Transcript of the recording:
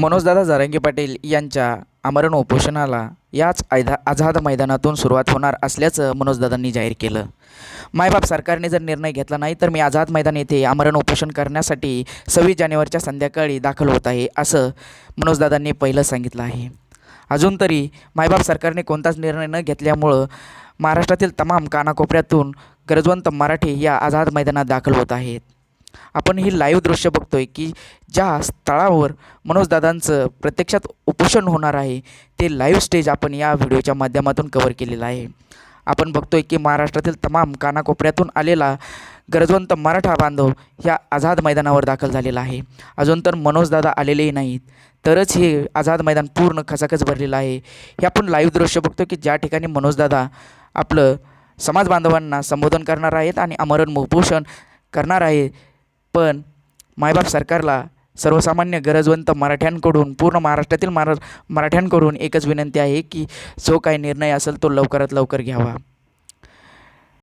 मनोजदादा जारंगी पाटील यांच्या आमरण उपोषणाला याच आयधा आझाद मैदानातून सुरुवात होणार असल्याचं मनोजदादांनी जाहीर केलं. मायबाप सरकारने जर निर्णय घेतला नाही तर मी आझाद मैदान येथे आमरण उपोषण करण्यासाठी सव्वीस जानेवारीच्या संध्याकाळी दाखल होत आहे असं मनोजदादांनी पहिलं सांगितलं आहे. अजून तरी मायबाप सरकारने कोणताच निर्णय न घेतल्यामुळं महाराष्ट्रातील तमाम कानाकोपऱ्यातून गरजवंत मराठी या आझाद मैदानात दाखल होत आहेत. आपण ही लाईव्ह दृश्य बघतोय की ज्या स्थळावर मनोजदादांचं प्रत्यक्षात उपोषण होणार आहे ते लाईव्ह स्टेज आपण या व्हिडिओच्या माध्यमातून कव्हर केलेलं आहे. आपण बघतोय की महाराष्ट्रातील तमाम कानाकोपऱ्यातून आलेला गरजवंत मराठा बांधव ह्या आझाद मैदानावर दाखल झालेला आहे. अजून तर मनोजदादा आलेलेही नाहीत तरच हे आझाद मैदान पूर्ण खचाखच भरलेलं आहे. हे आपण लाईव्ह दृश्य बघतो की ज्या ठिकाणी मनोजदादा आपलं समाज बांधवांना संबोधन करणार आहेत आणि अमरण उपोषण करणार आहे पण मायबाप सरकारला सर्वसामान्य गरजवंत मराठ्यांकडून पूर्ण महाराष्ट्रातील मरा मराठ्यांकडून एकच विनंती आहे की जो काही निर्णय असेल तो लवकरात लवकर घ्यावा.